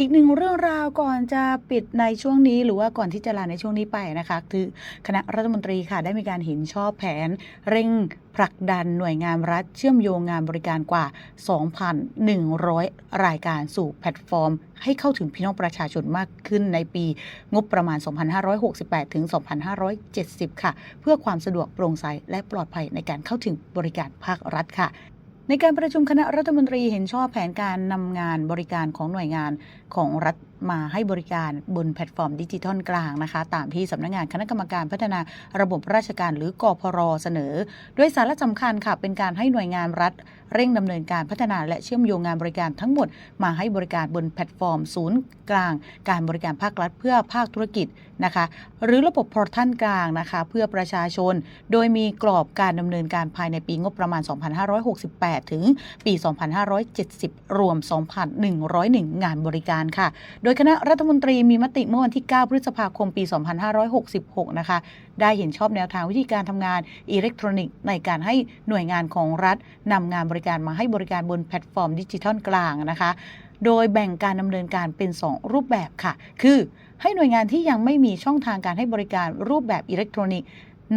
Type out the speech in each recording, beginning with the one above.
อีกหนึ่งเรื่องราวก่อนจะปิดในช่วงนี้หรือว่าก่อนที่จะลาในช่วงนี้ไปนะคะ คือคณะรัฐมนตรีค่ะได้มีการเห็นชอบแผน เร่งผลักดันหน่วยงานรัฐเชื่อมโยงงานบริการกว่า 2,100 รายการสู่แพลตฟอร์ม ให้เข้าถึงพี่น้องประชาชนมากขึ้นในปีงบประมาณ 2568 ถึง 2570 ค่ะ เพื่อความสะดวกโปร่งใสและปลอดภัยในการเข้าถึงบริการภาครัฐค่ะ ในการประชุมคณะรัฐมนตรีเห็นชอบแผนการนำงานบริการของหน่วยงานของรัฐ มาให้บริการบนแพลตฟอร์มดิจิทัลกลางนะคะ ตามที่สำนักงานคณะกรรมการพัฒนาระบบราชการหรือกพรเสนอ ด้วยสาระสำคัญค่ะ เป็นการให้หน่วยงานรัฐ เร่งดำเนินการพัฒนาและเชื่อมโยงงานบริการทั้งหมด มาให้บริการบนแพลตฟอร์ม ศูนย์กลาง การบริการภาครัฐเพื่อภาคธุรกิจนะคะ หรือระบบพอร์ทัลกลางนะคะ เพื่อประชาชน โดยมีกรอบการดำเนินการภายในปีงบประมาณ 2568 ถึงปี 2570 รวม 2,101 งานบริการค่ะโดยคณะรัฐมนตรีมีมติเมื่อวันที่ 9 พฤษภาคมปี 2566 นะคะ ได้เห็นชอบแนวทางวิธีการทำงานอิเล็กทรอนิกส์ในการให้หน่วยงานของรัฐนำงานบริการมาให้บริการบนแพลตฟอร์มดิจิทัลกลางนะคะ โดยแบ่งการดำเนินการเป็น 2 รูปแบบค่ะ คือให้หน่วยงานที่ยังไม่มีช่องทางการให้บริการรูปแบบอิเล็กทรอนิกส์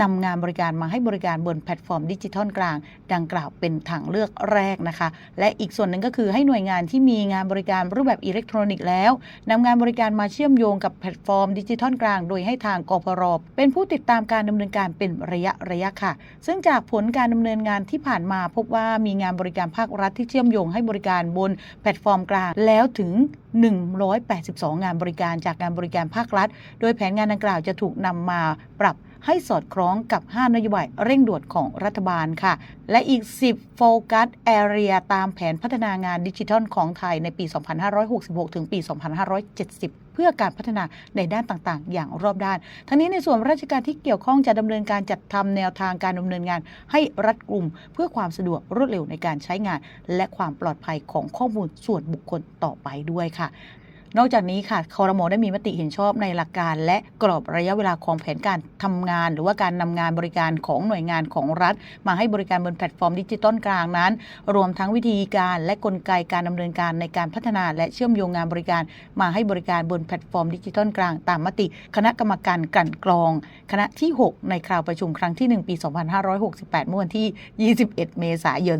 นำงานบริการมาให้บริการบนแพลตฟอร์มดิจิทัลกลาง ดังกล่าวเป็นทางเลือกแรกนะคะ และอีกส่วนหนึ่งก็คือให้หน่วยงานที่มีงานบริการรูปแบบอิเล็กทรอนิกส์แล้วนำงานบริการมาเชื่อมโยงกับแพลตฟอร์มดิจิทัลกลาง โดยให้ทางกพรเป็นผู้ติดตามการดำเนินการเป็นระยะระยะค่ะ ซึ่งจากผลการดำเนินงานที่ผ่านมาพบว่ามีงานบริการภาครัฐที่เชื่อมโยงให้บริการบนแพลตฟอร์มกลางแล้วถึง 182 งานบริการจากงานบริการภาครัฐ โดยแผนงานดังกล่าวจะถูกนำมาปรับ ให้สอดคล้องกับ 5 นโยบายเร่งด่วนของรัฐบาลค่ะ และอีก 10 โฟกัสแอเรียตามแผนพัฒนางานดิจิทัลของไทยในปี 2566 ถึงปี 2570เพื่อการพัฒนาในด้านต่างๆ อย่างรอบด้าน ทั้งนี้ในส่วนราชการที่เกี่ยวข้องจะดำเนินการจัดทำแนวทางการดำเนินงาน ให้รัดกลุ่ม เพื่อความสะดวกรวดเร็วในการใช้งาน และความปลอดภัยของข้อมูลส่วนบุคคลต่อไปด้วยค่ะ นอกจากนี้ค่ะคอรมอได้มีมติเห็นชอบในหลักการ และกรอบระยะเวลาของแผนการทำงาน หรือว่าการนำงานบริการของหน่วยงานของรัฐ มาให้บริการบนแพลตฟอร์มดิจิตอลกลางนั้น รวมทั้งวิธีการและกลไกการดำเนินการในการพัฒนา และเชื่อมโยงงานบริการ มาให้บริการบนแพลตฟอร์มดิจิตอลกลาง ตามมติ คณะกรรมการกลั่นกรอง คณะที่ 6 ในคราวประชุมครั้งที่ 1 ปี 2568 เมื่อวันที่ 21 เมษายน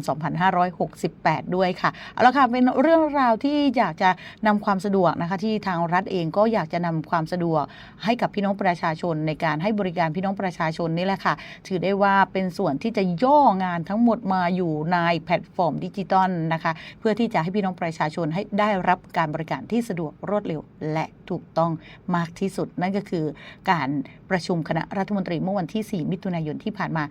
2568 ด้วยค่ะเอาละค่ะเป็นเรื่องราวที่อยากจะนำความสะดวกนะคะที่ทางรัฐเองก็อยากจะนำความสะดวกให้กับพี่น้องประชาชนในการให้บริการพี่น้องประชาชนนี่แหละค่ะ ถือได้ว่าเป็นส่วนที่จะย่องานทั้งหมดมาอยู่ในแพลตฟอร์มดิจิตอลนะคะ เพื่อที่จะให้พี่น้องประชาชนให้ได้รับการบริการที่สะดวกรวดเร็ว และถูกต้องมากที่สุด นั่นก็คือการประชุมคณะรัฐมนตรีเมื่อวันที่ 4 มิถุนายนที่ผ่านมา